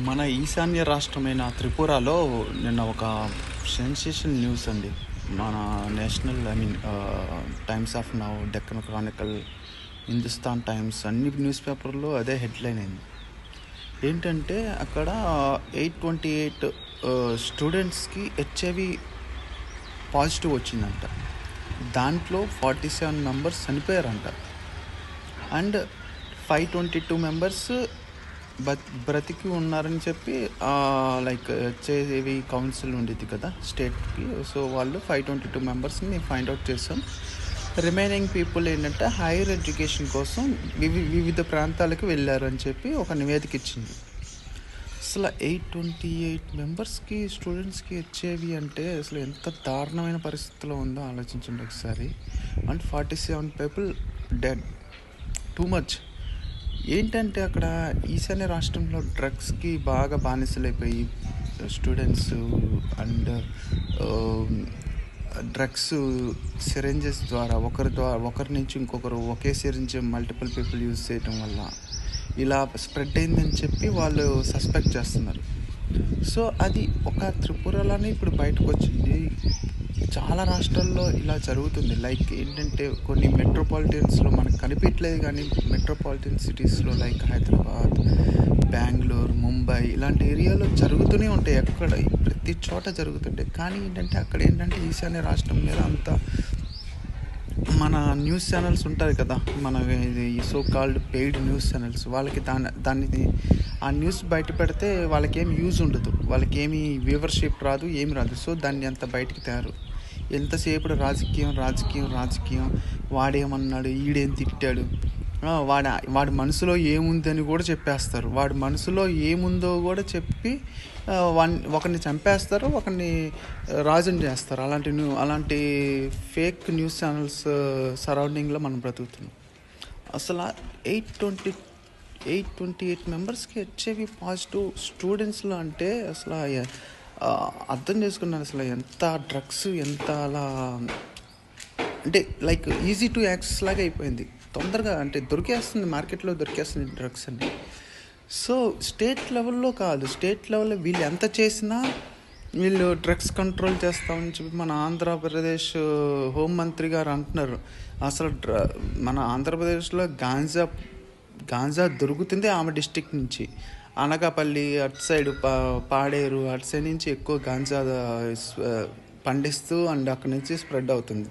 మన ఈశాన్య రాష్ట్రమైన త్రిపురలో నిన్న ఒక సెన్సేషన్ న్యూస్ అండి. మన national I mean Times of Now Deccan Chronicle Hindustan Times అన్ని న్యూస్ పేపర్లో అదే హెడ్లైన్ అయింది. ఏంటంటే అక్కడ ఎయిట్ ట్వంటీ ఎయిట్ స్టూడెంట్స్కి హెచ్ఐవి పాజిటివ్ వచ్చిందంట. దాంట్లో forty seven members చనిపోయారంట. And five twenty two members బ్రతికి ఉన్నారని చెప్పి లైక్ హెచ్ఐవి కౌన్సిల్ ఉండేది కదా స్టేట్కి. సో వాళ్ళు ఫైవ్ ట్వంటీ టూ మెంబర్స్ని ఫైండ్ అవుట్ చేసాం. రిమైనింగ్ పీపుల్ ఏంటంటే హైయర్ ఎడ్యుకేషన్ కోసం వివి వివిధ ప్రాంతాలకు వెళ్ళారు అని చెప్పి ఒక నివేదిక ఇచ్చింది. అసలు ఎయిట్ ట్వంటీ ఎయిట్ మెంబర్స్కి స్టూడెంట్స్కి వచ్చేవి అంటే అసలు ఎంత దారుణమైన పరిస్థితిలో ఉందో ఆలోచించండి ఒకసారి. And forty seven people dead. Too much. ఏంటంటే అక్కడ ఈశాన్య రాష్ట్రంలో డ్రగ్స్కి బాగా బానిసలైపోయి స్టూడెంట్స్ అండ్ డ్రగ్స్ సిరెంజెస్ ద్వారా ఒకరి ద్వారా ఒకరి నుంచి ఇంకొకరు ఒకే సిరెంజ్ మల్టిపుల్ పీపుల్ యూజ్ చేయటం వల్ల ఇలా స్ప్రెడ్ అయిందని చెప్పి వాళ్ళు సస్పెక్ట్ చేస్తున్నారు. సో అది ఒక త్రిపురలోనే ఇప్పుడు బయటకు వచ్చింది చాలా రాష్ట్రాల్లో ఇలా జరుగుతుంది. లైక్ ఏంటంటే కొన్ని మెట్రోపాలిటన్స్లో మనకు కనిపించలేదు కానీ మెట్రోపాలిటన్ సిటీస్లో లైక్ హైదరాబాద్ బెంగళూరు ముంబై ఇలాంటి ఏరియాలో జరుగుతూనే ఉంటాయి. ఎక్కడ ప్రతి చోట జరుగుతుంటాయి. కానీ ఏంటంటే అక్కడ ఏంటంటే ఈశాన్య రాష్ట్రం మీద అంత మన న్యూస్ ఛానల్స్ ఉంటాయి కదా. మన ఇది so called paid news channels. వాళ్ళకి దాని దాన్ని ఆ న్యూస్ బయట పెడితే వాళ్ళకి యూజ్ ఉండదు. వాళ్ళకి ఏమి వ్యూవర్షిప్ రాదు ఏమి రాదు. సో దాన్ని అంత బయటికి తయారు ఎంతసేపు రాజకీయం రాజకీయం రాజకీయం. వాడేమన్నాడు? ఈడేం తిట్టాడు? వాడు వాడి మనసులో ఏముందని కూడా చెప్పేస్తారు. వాడి మనసులో ఏముందో కూడా చెప్పి వన్ ఒకరిని చంపేస్తారు ఒకరిని రాజుని చేస్తారు. అలాంటి న్యూ అలాంటి ఫేక్ న్యూస్ ఛానల్స్ సరౌండింగ్లో మనం బ్రతుకుతున్నాం. అసలు eight twenty eight twenty eight మెంబర్స్కి వచ్చేవి పాజిటివ్ స్టూడెంట్స్లో అంటే అసలు అర్థం చేసుకున్నాను అసలు ఎంత డ్రగ్స్ ఎంత అలా అంటే లైక్ ఈజీ టు యాక్సెస్ లాగా అయిపోయింది. తొందరగా అంటే దొరికేస్తుంది మార్కెట్లో దొరికేస్తుంది డ్రగ్స్ అన్ని. సో స్టేట్ లెవెల్లో కాదు స్టేట్ లెవెల్లో వీళ్ళు ఎంత చేసినా వీళ్ళు డ్రగ్స్ కంట్రోల్ చేస్తామని చెప్పి మన ఆంధ్రప్రదేశ్ హోంమంత్రి గారు అంటున్నారు. అసలు డ్ర మన ఆంధ్రప్రదేశ్లో గాంజా గాంజా దొరుకుతుంది ఆమె డిస్టిక్ నుంచి. అనకాపల్లి అటు సైడ్ పా పాడేరు అటు సైడ్ నుంచి ఎక్కువ గాంజా పండిస్తూ అండ్ అక్కడి నుంచి స్ప్రెడ్ అవుతుంది.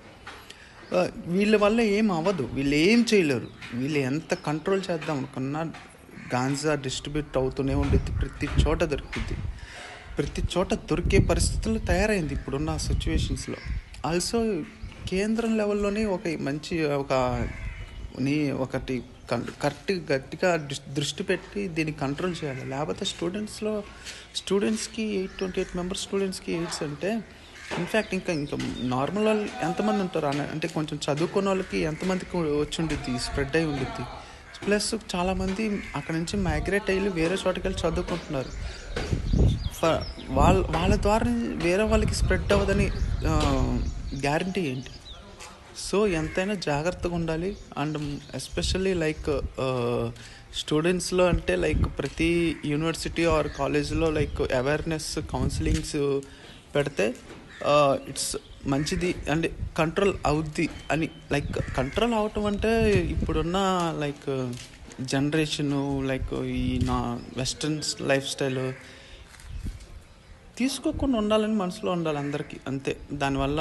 వీళ్ళ వల్ల ఏం అవ్వదు. వీళ్ళు ఏం చేయలేరు. వీళ్ళు ఎంత కంట్రోల్ చేద్దాం అనుకున్నా గాంజా డిస్ట్రిబ్యూట్ అవుతూనే ఉండేది. ప్రతి చోట దొరుకుతుంది ప్రతి చోట దొరికే పరిస్థితులు తయారైంది ఇప్పుడున్న సిచ్యువేషన్స్లో ఆల్సో కేంద్రం లెవెల్లోనే ఒక మంచి ఒక నీ ఒకటి కరెక్ట్ గట్టిగా దృష్టి పెట్టి దీన్ని కంట్రోల్ చేయాలి. లేకపోతే స్టూడెంట్స్లో స్టూడెంట్స్కి ఎయిట్ ట్వంటీ ఎయిట్ మెంబర్స్ స్టూడెంట్స్కి ఎయిడ్స్ అంటే ఇన్ఫ్యాక్ట్ ఇంకా ఇంకా నార్మల్ వాళ్ళు ఎంతమంది ఉంటారు? అంటే కొంచెం చదువుకున్న వాళ్ళకి ఎంతమందికి వచ్చి ఉండిద్ది? స్ప్రెడ్ అయి ఉండిద్ది. ప్లస్ చాలామంది అక్కడ నుంచి మైగ్రేట్ అయ్యి వేరే చోటుకి వెళ్ళి చదువుకుంటున్నారు వాళ్ళ వాళ్ళ ద్వారా వేరే వాళ్ళకి స్ప్రెడ్ అవ్వదని గ్యారంటీ ఏంటి? సో ఎంతైనా జాగ్రత్తగా ఉండాలి. అండ్ ఎస్పెషల్లీ లైక్ స్టూడెంట్స్లో అంటే లైక్ ప్రతి యూనివర్సిటీ ఆర్ కాలేజ్లో లైక్ అవేర్నెస్ కౌన్సిలింగ్స్ పెడితే ఇట్స్ మంచిది. అండ్ కంట్రోల్ అవుద్ది అని లైక్ కంట్రోల్ అవటం అంటే ఇప్పుడున్న లైక్ జనరేషను లైక్ ఈ నా వెస్ట్రన్ లైఫ్ స్టైల్ తీసుకోకుండా ఉండాలని మనసులో ఉండాలి అందరికీ. అంతే. దానివల్ల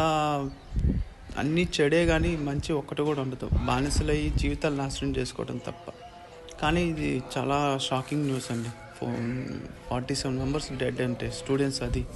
అన్నీ చెడే కానీ మంచి ఒక్కటి కూడా ఉండదు. బానిసలయ్యి జీవితాలు నాశనం చేసుకోవడం తప్ప. కానీ ఇది చాలా షాకింగ్ న్యూస్ అండి. ఫోన్ ఫార్టీ సెవెన్ మెంబర్స్ డెడ్ అంటే స్టూడెంట్స్ అది.